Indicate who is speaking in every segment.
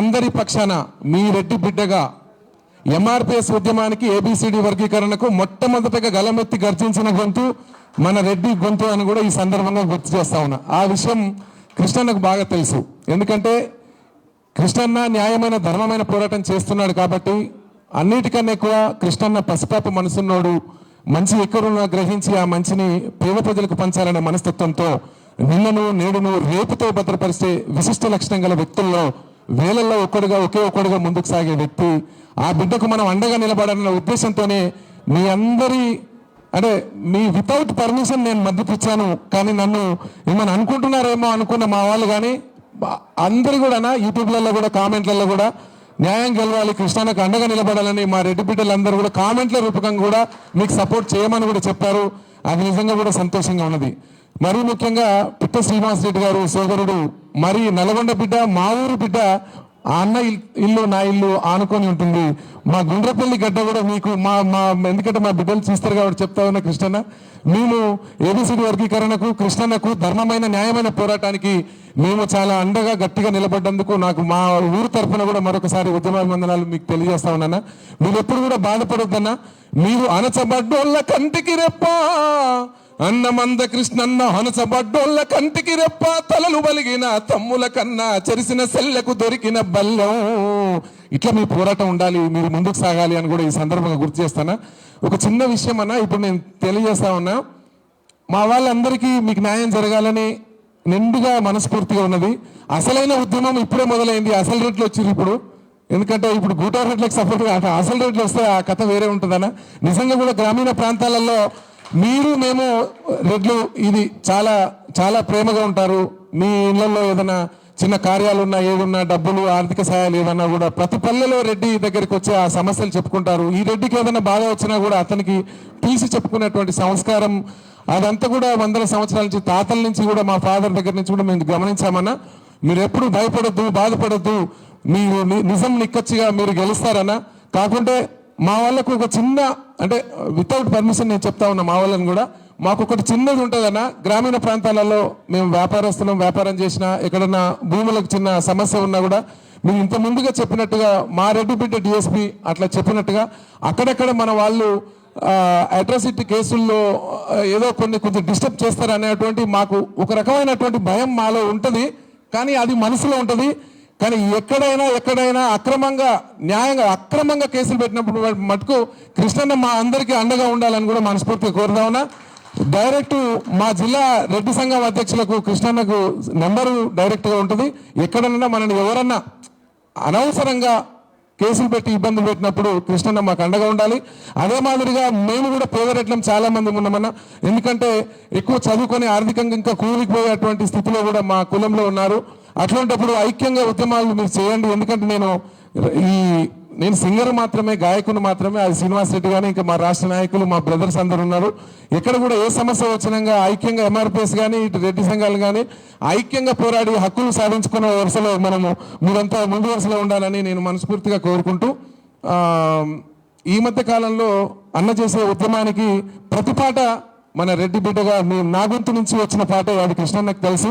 Speaker 1: అందరి పక్షాన మీ రెడ్డి బిడ్డగా ఎంఆర్పిఎస్ ఉద్యమానికి ఏబిసిడి వర్గీకరణకు మొట్టమొదటగా గలమెత్తి గర్జించిన గొంతు మన రెడ్డి గొంతు అని కూడా ఈ సందర్భంగా గుర్తు చేస్తా ఉన్నా. ఆ విషయం కృష్ణన్నకు బాగా తెలుసు. ఎందుకంటే కృష్ణన్న న్యాయమైన ధర్మమైన పోరాటం చేస్తున్నాడు కాబట్టి అన్నిటికన్నా ఎక్కువ కృష్ణన్న పసిపాప మనసున్నోడు మంచి ఎక్కడున్నా గ్రహించి ఆ మంచిని పేద ప్రజలకు పంచాలనే మనస్తత్వంతో నిన్నను నేడును రేపుతో భద్రపరిచే విశిష్ట లక్షణం గల వ్యక్తుల్లో వేలల్లో ఒక్కడుగా ఒకే ఒక్కడుగా ముందుకు సాగే వ్యక్తి ఆ బిడ్డకు మనం అండగా నిలబడాలన్న ఉద్దేశంతోనే మీ అందరి అంటే మీ వితౌట్ పర్మిషన్ నేను మద్దతిచ్చాను కానీ నన్ను ఏమైనా అనుకుంటున్నారేమో అనుకున్న మా వాళ్ళు కానీ అందరు కూడా యూట్యూబ్లలో కూడా కామెంట్లలో కూడా న్యాయం గెలవాలి కృష్ణానికి అండగా నిలబడాలని మా రెడ్డి బిడ్డలందరూ కూడా కామెంట్ల రూపకంగా కూడా మీకు సపోర్ట్ చేయమని కూడా చెప్పారు. అది నిజంగా కూడా సంతోషంగా ఉన్నది. మరీ ముఖ్యంగా పిట్ట శ్రీనివాస్ రెడ్డి గారు సోదరుడు మరి నల్గొండ బిడ్డ మా ఊరు బిడ్డ ఆ అన్న ఇల్లు నా ఇల్లు ఆనుకొని ఉంటుంది. మా గుండ్రపల్లి గడ్డ కూడా మీకు మా మా ఎందుకంటే మా బిడ్డలు చూస్తారు కాబట్టి చెప్తా ఉన్నా కృష్ణన్న. మేము ఏబిసిడి వర్గీకరణకు కృష్ణన్నకు ధర్మమైన న్యాయమైన పోరాటానికి మేము చాలా అండగా గట్టిగా నిలబడ్డందుకు నాకు మా ఊరు తరఫున కూడా మరొకసారి ఉద్యమాభివందనాలు మీకు తెలియజేస్తా ఉన్నానా. మీరు ఎప్పుడు కూడా బాధపడొద్దన్నా. మీరు అనచబడ్డోళ్ళ కంటికి రెప్ప. అన్నమంద కృష్ణన్న హనసబడ్డోళ్ళ కంటికి రెప్ప తలలు బలిగిన తమ్ముల కన్నా చెరిసిన సెల్లకు దొరికిన బల్లం. ఇట్లా మీ పోరాటం ఉండాలి మీరు ముందుకు సాగాలి అని కూడా ఈ సందర్భంగా గుర్తు చేస్తానా? ఒక చిన్న విషయం అన్న ఇప్పుడు నేను తెలియజేస్తా ఉన్నా. మా వాళ్ళందరికీ మీకు న్యాయం జరగాలని నిండుగా మనస్ఫూర్తిగా ఉన్నది. అసలైన ఉద్యమం ఇప్పుడే మొదలైంది అసలు రేట్లు వచ్చింది ఇప్పుడు. ఎందుకంటే ఇప్పుడు గూటా రేట్లకు సపోర్ట్ అసలు రేట్లు వస్తే ఆ కథ వేరే ఉంటుందన్న. నిజంగా కూడా గ్రామీణ ప్రాంతాలలో మీరు మేము రెడ్లు ఇది చాలా చాలా ప్రేమగా ఉంటారు. మీ ఇళ్ళలో ఏదైనా చిన్న కార్యాలు ఉన్నా ఏదున్నా డబ్బులు ఆర్థిక సహాయాలు ఏదన్నా కూడా ప్రతి పల్లెలో రెడ్డి దగ్గరికి వచ్చి ఆ సమస్యలు చెప్పుకుంటారు. ఈ రెడ్డికి ఏదైనా బాధ వచ్చినా కూడా అతనికి పిలిచి చెప్పుకునేటువంటి సంస్కారం అదంతా కూడా వందల సంవత్సరాల నుంచి తాతల నుంచి కూడా మా ఫాదర్ దగ్గర నుంచి కూడా మేము గమనించామన్నా మీరు ఎప్పుడు భయపడొద్దు బాధపడద్దు మీరు నిజం నిక్కచ్చిగా మీరు గెలుస్తారన్నా కాకుంటే మా వాళ్ళకు ఒక చిన్న అంటే వితౌట్ పర్మిషన్ నేను చెప్తా ఉన్నా మా వాళ్ళని కూడా. మాకు ఒకటి చిన్నది ఉంటుందన్నా గ్రామీణ ప్రాంతాలలో మేము వ్యాపారస్తులం వ్యాపారం చేసినా ఎక్కడన్నా భూములకు చిన్న సమస్య ఉన్నా కూడా మీరు ఇంత ముందుగా చెప్పినట్టుగా మా రెడ్డి డిఎస్పి అట్లా చెప్పినట్టుగా అక్కడక్కడ మన వాళ్ళు అట్రాసిటీ కేసుల్లో ఏదో కొన్ని కొంచెం డిస్టర్బ్ చేస్తారు అనేటువంటి మాకు ఒక రకమైనటువంటి భయం మాలో ఉంటుంది. కానీ అది మనసులో ఉంటుంది. కానీ ఎక్కడైనా ఎక్కడైనా అక్రమంగా న్యాయంగా అక్రమంగా కేసులు పెట్టినప్పుడు మటుకు కృష్ణన్న మా అందరికీ అండగా ఉండాలని కూడా మనస్ఫూర్తిగా కోరుదామన్నా డైరెక్ట్ మా జిల్లా రెడ్డి సంఘం అధ్యక్షులకు కృష్ణన్నకు నెంబరు డైరెక్ట్గా ఉంటుంది. ఎక్కడన్నా మనల్ని ఎవరన్నా అనవసరంగా కేసులు పెట్టి ఇబ్బందులు పెట్టినప్పుడు కృష్ణన్న మాకు అండగా ఉండాలి. అదే మాదిరిగా మేము కూడా పేదరెట్లం చాలా మంది ఉన్నామన్న. ఎందుకంటే ఎక్కువ చదువుకొని ఆర్థికంగా ఇంకా కూలిపోయేటువంటి స్థితిలో కూడా మా కులంలో ఉన్నారు. అట్లాంటప్పుడు ఐక్యంగా ఉద్యమాలు మీరు చేయండి. ఎందుకంటే నేను ఈ నేను సింగర్ మాత్రమే గాయకుని మాత్రమే అది శ్రీనివాస్ రెడ్డి కానీ ఇంకా మా రాష్ట్ర నాయకులు మా బ్రదర్స్ అందరు ఉన్నారు. ఎక్కడ కూడా ఏ సమస్య వచ్చినాగా ఐక్యంగా ఎంఆర్పిఎస్ కానీ ఇటు రెడ్డి సంఘాలు కానీ ఐక్యంగా పోరాడి హక్కులు సాధించుకున్న వరుసలో మనము మీరంతా ముందు వరుసలో ఉండాలని నేను మనస్ఫూర్తిగా కోరుకుంటూ ఈ మధ్య కాలంలో అన్న చేసే ఉద్యమానికి ప్రతి పాట మన రెడ్డి బిడ్డగా మీ నా గొంతు నుంచి వచ్చిన పాట అది కృష్ణన్నకు తెలుసు.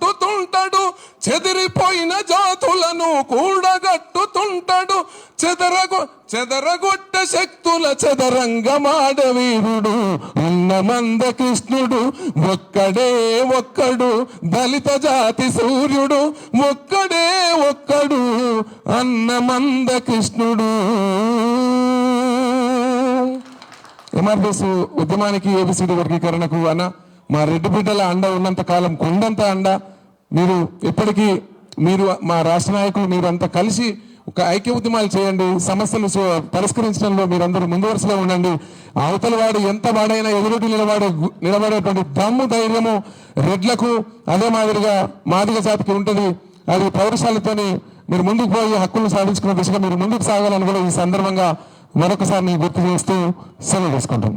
Speaker 1: కూడగట్టుతుంటాడు చెదిరిపోయిన జాతులను కూడగట్టుతుంటాడు. చెదరగొ చెదరగొట్ట శక్తుల చెదరంగమాడ వీరుడు. అన్నమంద కృష్ణుడు ఒక్కడే ఒక్కడు. దళిత జాతి సూర్యుడు ఒక్కడే ఒక్కడు. అన్నమంద కృష్ణుడు. ఎంఆర్పిఎస్ ఉద్యమానికి ఏబిసిడి వర్గీకరణకు అన్న మా రెడ్డి బిడ్డల అండ ఉన్నంత కాలం కొండంత అండ. మీరు ఎప్పటికీ మీరు మా రాష్ట్ర నాయకులు మీరంతా కలిసి ఒక ఐక్య ఉద్యమాలు చేయండి. సమస్యలు పరిష్కరించడంలో మీరందరూ ముందు వరుసలో ఉండండి. అవతల వాడు ఎంత వాడైనా ఎదురుటి నిలబడే నిలబడేటువంటి దమ్ము ధైర్యము రెడ్లకు అదే మాదిరిగా మాదిగ జాతికి ఉంటుంది. అది పౌరుషాలతోని మీరు ముందుకు పోయి హక్కులను సాధించుకున్న దిశగా మీరు ముందుకు సాగాలని కూడా ఈ సందర్భంగా మరొకసారి మీకు గుర్తు చేస్తూ సెలవు తీసుకుంటాం